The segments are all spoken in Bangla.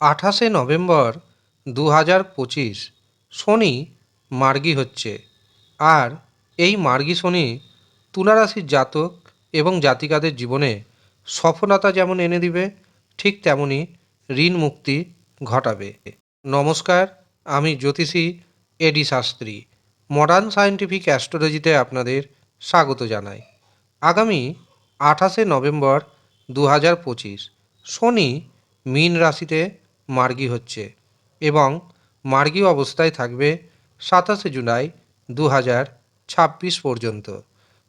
আঠাশে নভেম্বর দু হাজার পঁচিশ শনি মার্গী হচ্ছে। আর এই মার্গী শনি তুলারাশির জাতক এবং জাতিকাদের জীবনে সফলতা যেমন এনে দিবে, ঠিক তেমনই ঋণ মুক্তি ঘটাবে। নমস্কার, আমি জ্যোতিষী এডি শাস্ত্রী। মডার্ন সায়েন্টিফিক অ্যাস্ট্রোলজিতে আপনাদের স্বাগত জানাই। আগামী আঠাশে নভেম্বর দু হাজার পঁচিশ শনি মীন রাশিতে মার্গী হচ্ছে এবং মার্গী অবস্থায় থাকবে সাতাশে জুলাই দু হাজার ছাব্বিশ পর্যন্ত।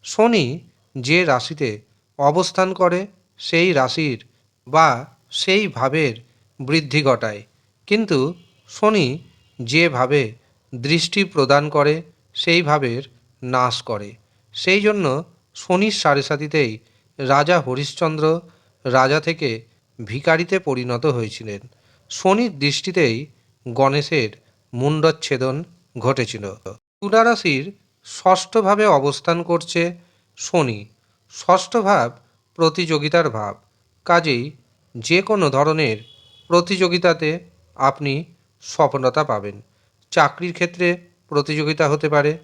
শনি যে রাশিতে অবস্থান করে সেই রাশির বা সেই ভাবের বৃদ্ধি ঘটায়। কিন্তু শনি যেভাবে দৃষ্টি প্রদান করে সেই ভাবের নাশ করে। সেই জন্য শনির সাড়ে সাতিতেই রাজা হরিশ্চন্দ্র রাজা থেকে ভিখারিতে পরিণত হয়েছিলেন। শনির দৃষ্টিতেই গণেশের মুণ্ডচ্ছেদন ঘটেছিল। তুলা রাশির ষষ্ঠভাবে অবস্থান করছে শনি। ষষ্ঠ ভাব প্রতিযোগিতার ভাব। কাজেই যে কোনো ধরনের প্রতিযোগিতাতে আপনি সফলতা পাবেন। চাকরির ক্ষেত্রে প্রতিযোগিতা হতে পারে,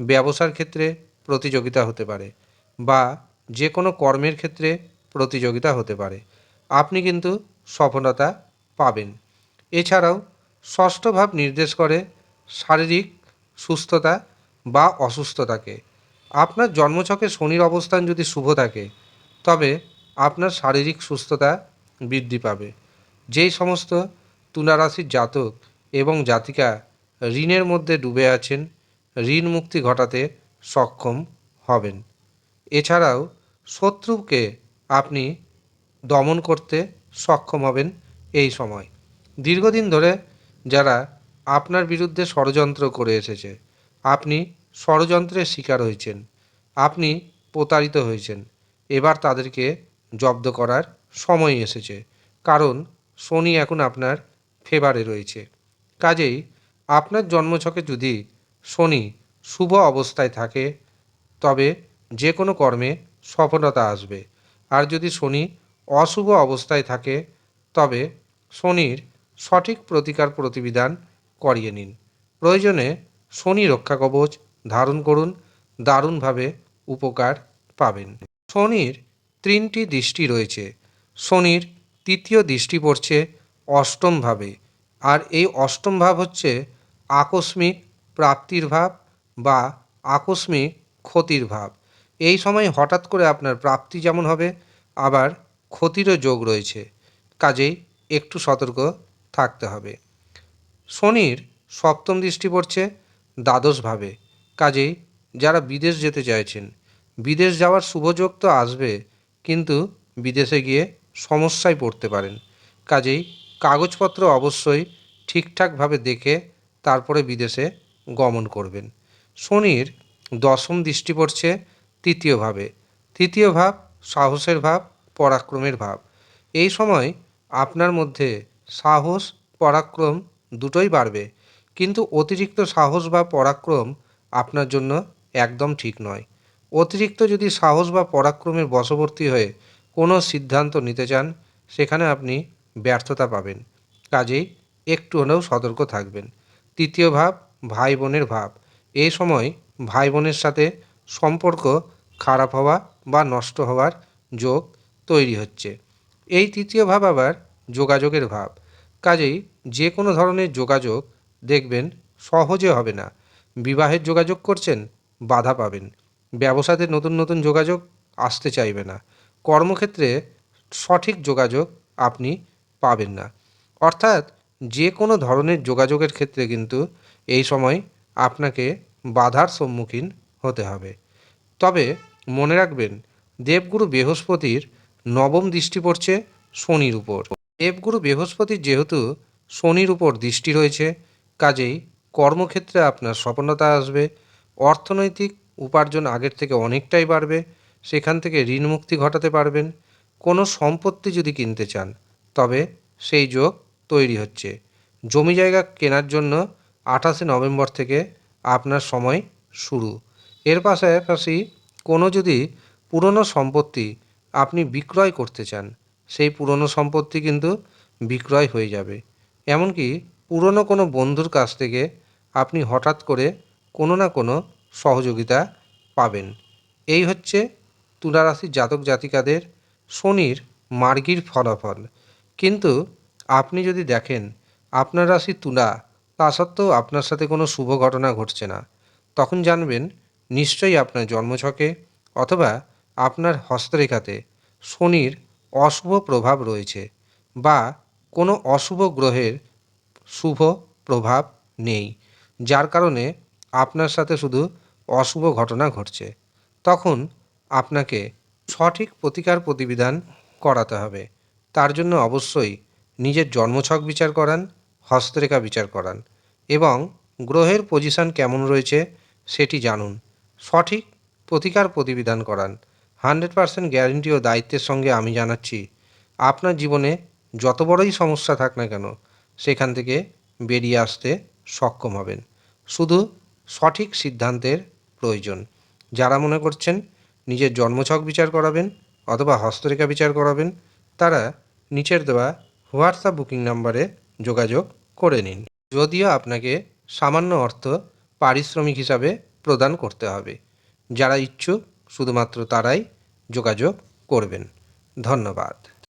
ব্যবসার ক্ষেত্রে প্রতিযোগিতা হতে পারে বা যে কোনো কর্মের ক্ষেত্রে প্রতিযোগিতা হতে পারে। আপনি কিন্তু সফলতা পাবেন। এছাড়াও ষষ্ঠ ভাব নির্দেশ করে শারীরিক সুস্থতা বা অসুস্থতাকে। আপনার জন্মছকে শনির অবস্থান যদি শুভ থাকে, তবে আপনার শারীরিক সুস্থতা বৃদ্ধি পাবে। যেই সমস্ত তুলারাশির জাতক এবং জাতিকা ঋণের মধ্যে ডুবে আছেন, ঋণ মুক্তি ঘটাতে সক্ষম হবেন। এছাড়াও শত্রুকে আপনি দমন করতে সক্ষম হবেন। এই সময়। দীর্ঘদিন ধরে যারা আপনার বিরুদ্ধে ষড়যন্ত্র করে এসেছে, আপনি ষড়যন্ত্রের শিকার হয়েছেন, আপনি প্রতারিত হয়েছেন, এবার তাদেরকে জব্দ করার সময় এসেছে, কারণ শনি এখন আপনার ফেভারে রয়েছে। কাজেই আপনার জন্মছকে যদি শনি শুভ অবস্থায় থাকে, তবে যে কোনো কর্মে সফলতা আসবে। আর যদি শনি অশুভ অবস্থায় থাকে, তবে শনির সঠিক প্রতিকার প্রতিবিধান করিয়ে নিন। প্রয়োজনে শনি রক্ষা কবচ ধারণ করুন, দারুণভাবে উপকার পাবেন। শনির তিনটি দৃষ্টি রয়েছে। শনির তৃতীয় দৃষ্টি পড়ছে অষ্টমভাবে আর এই অষ্টম ভাব হচ্ছে আকস্মিক প্রাপ্তির ভাব বা আকস্মিক ক্ষতির ভাব। এই সময় হঠাৎ করে আপনার প্রাপ্তি যেমন হবে, আবার ক্ষতিরও যোগ রয়েছে। কাজেই একটু সতর্ক থাকতে হবে। শনির সপ্তম দৃষ্টি পড়ছে দ্বাদশভাবে। কাজেই যারা বিদেশ যেতে চাইছেন, বিদেশ যাওয়ার শুভযোগ তো আসবে, কিন্তু বিদেশে গিয়ে সমস্যায় পড়তে পারেন। কাজেই কাগজপত্র অবশ্যই ঠিকঠাকভাবে দেখে তারপরে বিদেশে গমন করবেন। শনির দশম দৃষ্টি পড়ছে তৃতীয়ভাবে তৃতীয় ভাব সাহসের ভাব, পরাক্রমের ভাব। এই সময় আপনার মধ্যে সাহস, পরাক্রম দুটোই বাড়বে। কিন্তু অতিরিক্ত সাহস বা পরাক্রম আপনার জন্য একদম ঠিক নয়। অতিরিক্ত যদি সাহস বা পরাক্রমের বশবর্তী হয়ে কোনো সিদ্ধান্ত নিতে চান, সেখানে আপনি ব্যর্থতা পাবেন। কাজেই একটু হলেও সতর্ক থাকবেন। তৃতীয় ভাব ভাই বোনের ভাব। এই সময় ভাই বোনের সাথে সম্পর্ক খারাপ হওয়া বা নষ্ট হওয়ার যোগ তৈরি হচ্ছে। এই তৃতীয় ভাব আবার যোগাযোগের ভাব। কাজেই যে কোনো ধরনের যোগাযোগ দেখবেন সহজে হবে না। বিবাহের যোগাযোগ করছেন, বাধা পাবেন। ব্যবসাতে নতুন নতুন যোগাযোগ আসতে চাইবে না। কর্মক্ষেত্রে সঠিক যোগাযোগ আপনি পাবেন না। অর্থাৎ যে কোনো ধরনের যোগাযোগের ক্ষেত্রে কিন্তু এই সময় আপনাকে বাধার সম্মুখীন হতে হবে। তবে মনে রাখবেন, দেবগুরু বৃহস্পতির নবম দৃষ্টি পড়ছে শনির উপর। দেবগুরু বৃহস্পতির যেহেতু শনির উপর দৃষ্টি রয়েছে, কাজেই কর্মক্ষেত্রে আপনার সফলতা আসবে, অর্থনৈতিক উপার্জন আগের থেকে অনেকটাই বাড়বে, সেখান থেকে ঋণ মুক্তি ঘটাতে পারবেন, কোনো সম্পত্তি যদি কিনতে চান, তবে সেই যোগ তৈরি হচ্ছে। জমি জায়গা কেনার জন্য আঠাশে নভেম্বর থেকে আপনার সময় শুরু। এর পাশাপাশি কোনো যদি পুরনো সম্পত্তি আপনি বিক্রয় করতে চান, সেই পুরনো সম্পত্তি কিন্তু বিক্রয় হয়ে যাবে। এমনকি পুরনো কোনো বন্ধুর কাছ থেকে আপনি হঠাৎ করে কোনো না কোনো সহযোগিতা পাবেন। এই হচ্ছে তুলা রাশির জাতক জাতিকাদের শনির মার্গীর ফলাফল। কিন্তু আপনি যদি দেখেন আপনার রাশি তুলা, তা সত্ত্বেও আপনার সাথে কোনো শুভ ঘটনা ঘটছে না। তখন জানবেন নিশ্চয়ই আপনার জন্মছকে অথবা আপনার হস্তরেখাতে শনির অশুভ প্রভাব রয়েছে বা কোনো অশুভ গ্রহের শুভ প্রভাব নেই, যার কারণে আপনার সাথে শুধু অশুভ ঘটনা ঘটছে। তখন আপনাকে সঠিক প্রতিকার প্রতিবিধান করাতে হবে। তার জন্য অবশ্যই নিজের জন্মছক বিচার করান, হস্তরেখা বিচার করান এবং গ্রহের পজিশন কেমন রয়েছে সেটি জানুন। সঠিক প্রতিকার প্রতিবিধান করান। হান্ড্রেড পারসেন্ট গ্যারেন্টি ও দায়িত্বের সঙ্গে আমি জানাচ্ছি, আপনার জীবনে যত বড়ই সমস্যা থাক না কেন, সেখান থেকে বেরিয়ে আসতে সক্ষম হবেন। শুধু সঠিক সিদ্ধান্তের প্রয়োজন। যারা মনে করছেন নিজের জন্মছক বিচার করাবেন অথবা হস্তরেখা বিচার করাবেন, তারা নিচের দেওয়া হোয়াটসঅ্যাপ বুকিং নাম্বারে যোগাযোগ করে নিন। যদিও আপনাকে সামান্য অর্থ পারিশ্রমিক হিসাবে প্রদান করতে হবে। যারা ইচ্ছুক শুধুমাত্র তারাই যোগাযোগ করবেন। ধন্যবাদ।